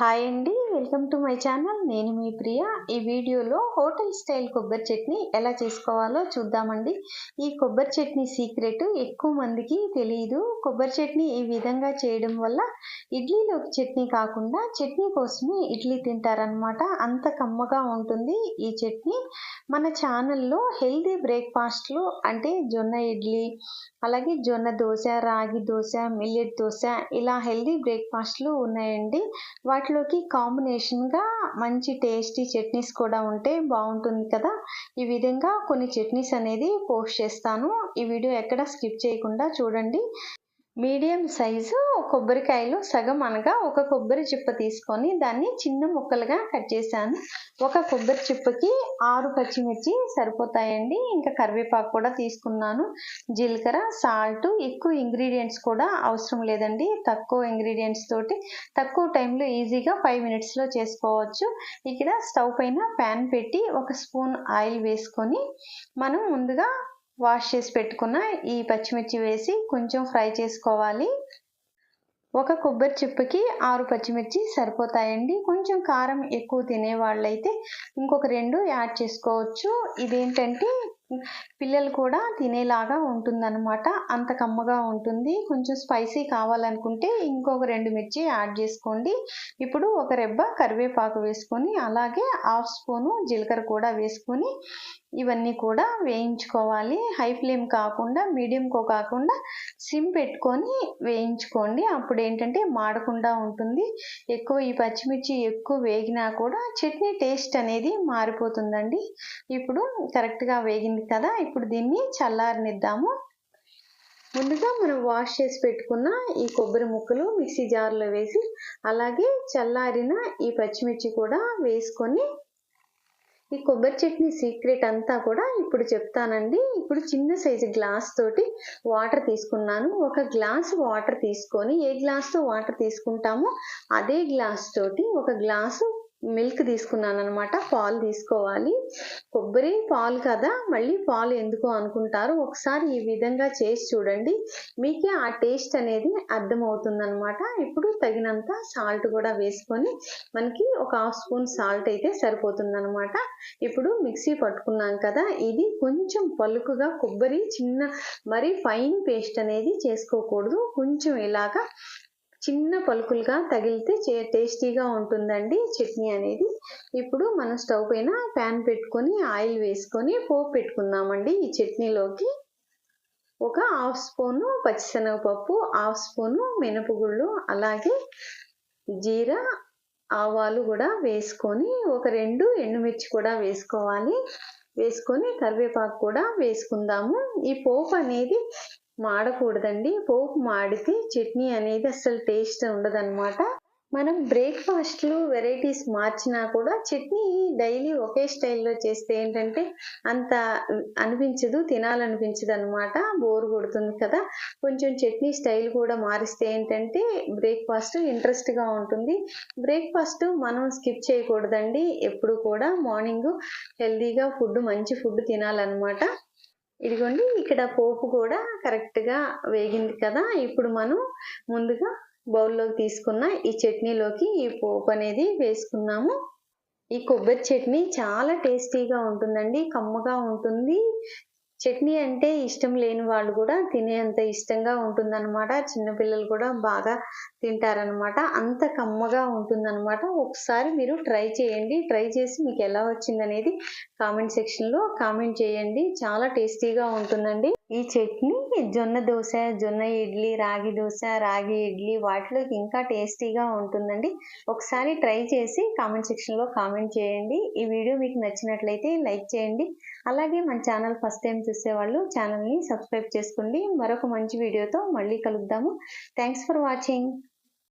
Hi అండి welcome to my channel. నేను మీ ప్రియ. ఈ వీడియోలో హోటల్ స్టైల్ కొబ్బరి చట్నీ ఎలా చేసుకోవాలో చూద్దామండి. ఈ కొబ్బరి చట్నీ సీక్రెట్ ఎక్కువ మందికి తెలియదు కొబ్బరి చట్నీ ఈ విధంగా చేయడం వల్ల ఇడ్లీలోకి చట్నీ కాకుండా చట్నీ కోసమే ఇడ్లీ తింటారనమాట అంత కమ్మగా ఉంటుంది ఈ చట్నీ. మన ఛానల్లో హెల్దీ బ్రేక్ఫాస్ట్లు అంటే జొన్న ఇడ్లీ అలాగే జొన్న దోశ రాగి దోశ మిల్లెట్ దోశ ఇలా హెల్దీ బ్రేక్ఫాస్ట్లు ఉన్నాయండి. వాటి వాటిలోకి కాంబినేషన్గా మంచి టేస్టీ చట్నీస్ కూడా ఉంటే బాగుంటుంది కదా. ఈ విధంగా కొన్ని చట్నీస్ అనేది పోస్ట్ చేస్తాను. ఈ వీడియో ఎక్కడ స్కిప్ చేయకుండా చూడండి. మీడియం సైజు కొబ్బరికాయలు సగం అనగా ఒక కొబ్బరి చిప్ప తీసుకొని దాన్ని చిన్న ముక్కలుగా కట్ చేశాను. ఒక కొబ్బరి చిప్పకి ఆరు పచ్చిమిర్చి సరిపోతాయండి. ఇంకా కరివేపాకు కూడా తీసుకున్నాను. జీలకర్ర సాల్ట్ ఎక్కువ ఇంగ్రీడియంట్స్ కూడా అవసరం లేదండి. తక్కువ ఇంగ్రీడియంట్స్ తోటి తక్కువ టైంలో ఈజీగా ఫైవ్ మినిట్స్లో చేసుకోవచ్చు. ఇక్కడ స్టవ్ పైన ప్యాన్ పెట్టి ఒక స్పూన్ ఆయిల్ వేసుకొని మనం ముందుగా వాష్ చేసి పెట్టుకున్న ఈ పచ్చిమిర్చి వేసి కొంచెం ఫ్రై చేసుకోవాలి. ఒక కొబ్బరి చిప్పకి ఆరు పచ్చిమిర్చి సరిపోతాయండి. కొంచెం కారం ఎక్కువ తినే వాళ్ళైతే ఇంకొక రెండు యాడ్ చేసుకోవచ్చు. ఇదేంటంటే పిల్లలు కూడా తినేలాగా ఉంటుందన్నమాట. అంత కమ్మగా ఉంటుంది. కొంచెం స్పైసీ కావాలనుకుంటే ఇంకొక రెండు మిర్చి యాడ్ చేసుకోండి. ఇప్పుడు ఒక రెబ్బ కరివేపాకు వేసుకొని అలాగే హాఫ్ స్పూను జీలకర్ర కూడా వేసుకొని ఇవన్నీ కూడా వేయించుకోవాలి. హై ఫ్లేమ్ కాకుండా మీడియంకో కాకుండా సిమ్ పెట్టుకొని వేయించుకోండి. అప్పుడు ఏంటంటే మాడకుండా ఉంటుంది. ఎక్కువ ఈ పచ్చిమిర్చి ఎక్కువ వేగినా కూడా చట్నీ టేస్ట్ అనేది మారిపోతుందండి. ఇప్పుడు కరెక్ట్గా వేగింది కదా ఇప్పుడు దీన్ని చల్లారనిద్దాము. ముందుగా మనం వాష్ చేసి పెట్టుకున్న ఈ కొబ్బరి ముక్కలు మిక్సీ జార్లో వేసి అలాగే చల్లారిన ఈ పచ్చిమిర్చి కూడా వేసుకొని ఈ కొబ్బరి చట్నీ సీక్రెట్ అంతా కూడా ఇప్పుడు చెప్తానండి. ఇప్పుడు చిన్న సైజు గ్లాస్ తోటి వాటర్ తీసుకున్నాను. ఒక గ్లాస్ వాటర్ తీసుకొని ఏ గ్లాస్తో వాటర్ తీసుకుంటామో అదే గ్లాస్ తోటి ఒక గ్లాసు మిల్క్ తీసుకున్నాను అనమాట పాలు తీసుకోవాలి. కొబ్బరి పాలు కదా మళ్ళీ పాలు ఎందుకు అనుకుంటారు? ఒకసారి ఈ విధంగా చేసి చూడండి. మీకే ఆ టేస్ట్ అనేది అర్థమవుతుంది అనమాట ఇప్పుడు తగినంత సాల్ట్ కూడా వేసుకొని మనకి ఒక హాఫ్ స్పూన్ సాల్ట్ అయితే సరిపోతుందనమాట ఇప్పుడు మిక్సీ పట్టుకున్నాం కదా ఇది కొంచెం పలుకుగా కొబ్బరి చిన్న మరి ఫైన్ పేస్ట్ అనేది చేసుకోకూడదు. కొంచెం ఇలాగా చిన్న పలుకులుగా తగిలితే టేస్టీగా ఉంటుందండి చట్నీ అనేది. ఇప్పుడు మనం స్టవ్ పైన ప్యాన్ పెట్టుకొని ఆయిల్ వేసుకొని పోపు పెట్టుకుందామండి ఈ చట్నీలోకి. ఒక హాఫ్ స్పూను పచ్చిశనగపప్పు హాఫ్ స్పూను మినపగుళ్ళు అలాగే జీరా ఆవాలు కూడా వేసుకొని ఒక రెండు ఎండుమిర్చి కూడా వేసుకోవాలి. వేసుకొని కరివేపాకు కూడా వేసుకుందాము. ఈ పోపు అనేది మాడకూడదండి. పోపు మాడితే చట్నీ అనేది అసలు టేస్ట్ ఉండదన్నమాట. మనం బ్రేక్ఫాస్ట్లు వెరైటీస్ మార్చినా కూడా చట్నీ డైలీ ఒకే స్టైల్లో చేస్తే ఏంటంటే అంత అనిపించదు తినాలనిపించదు అనమాట బోర్ కొడుతుంది కదా. కొంచెం చట్నీ స్టైల్ కూడా మారిస్తే ఏంటంటే బ్రేక్ఫాస్ట్ ఇంట్రెస్ట్గా ఉంటుంది. బ్రేక్ఫాస్ట్ మనం స్కిప్ చేయకూడదండి. ఎప్పుడు కూడా మార్నింగ్ హెల్తీగా ఫుడ్ మంచి ఫుడ్ తినాలన్నమాట. ఇదిగోండి ఇక్కడ పోపు కూడా కరెక్ట్గా వేగింది కదా. ఇప్పుడు మనం ముందుగా బౌల్లోకి తీసుకున్న ఈ చట్నీలోకి ఈ పోపు అనేది వేసుకున్నాము. ఈ కొబ్బరి చట్నీ చాలా టేస్టీగా ఉంటుందండి కమ్మగా ఉంటుంది. చట్నీ అంటే ఇష్టం లేని వాళ్ళు కూడా తినేంత ఇష్టంగా ఉంటుందన్నమాట. చిన్నపిల్లలు కూడా బాగా తింటారనమాట అంత కమ్మగా ఉంటుందన్నమాట. ఒకసారి మీరు ట్రై చేయండి. ట్రై చేసి మీకు ఎలా వచ్చిందనేది కామెంట్ సెక్షన్లో కామెంట్ చేయండి. చాలా టేస్టీగా ఉంటుందండి. ఈ చట్నీ జొన్న దోశ జొన్న ఇడ్లీ రాగి దోశ రాగి ఇడ్లీ వాటిలో ఇంకా టేస్టీగా ఉంటుందండి. ఒకసారి ట్రై చేసి కామెంట్ సెక్షన్లో కామెంట్ చేయండి. ఈ వీడియో మీకు నచ్చినట్లయితే లైక్ చేయండి. అలాగే మన ఛానల్ ఫస్ట్ టైం చూసేవాళ్ళు ఛానల్ని సబ్స్క్రైబ్ చేసుకోండి. మరొక మంచి వీడియోతో మళ్ళీ కలుద్దాము. Thanks for watching.